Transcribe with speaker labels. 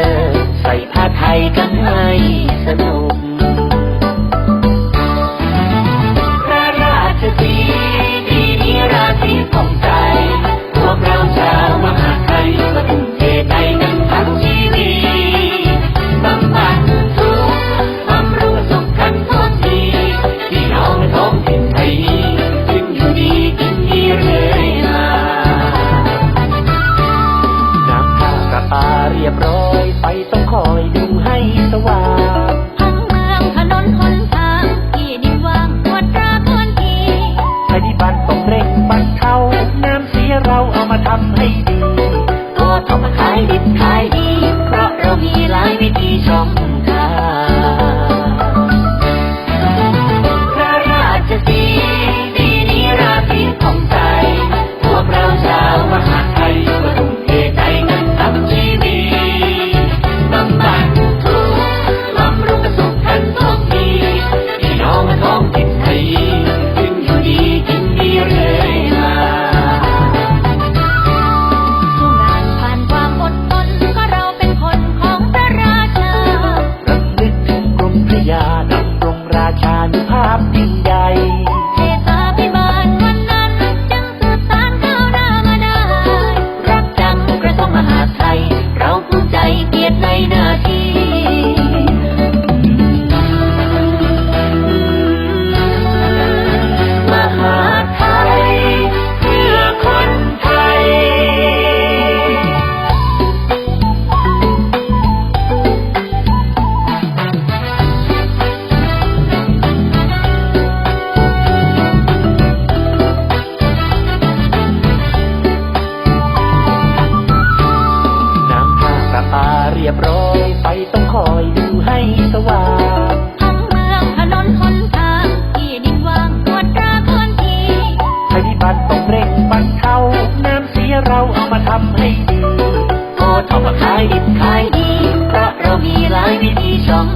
Speaker 1: เด้อ
Speaker 2: ใส่ผ้าไทยกันให้
Speaker 1: สนุก
Speaker 2: ต้องคอยดูให้สว่าง
Speaker 1: ทั้งเมืองถนนคนทางที่ดินว่างวัดราพื้นที่
Speaker 2: ภัยพิบัติต้องเร่งบรรเทาน้ำเสียเราเอามาทำให้ดี
Speaker 1: ก็ทำขายดิบขายดี เพราะเรามีหลายวิธีชม
Speaker 2: ยบร้อยไปต้องคอยดูให้สว่าง
Speaker 1: ทั้งเมืองถนนหนทางที่ดินว่างกดราคอนที
Speaker 2: ภัยพิบัติต้องเร่งบรรเทาน้ำเสียเราเอามาทำให้ดีพอ
Speaker 1: ทำมาขายดิบ
Speaker 2: ข
Speaker 1: ายดีเพราะเรามีหลายวิธีช่อง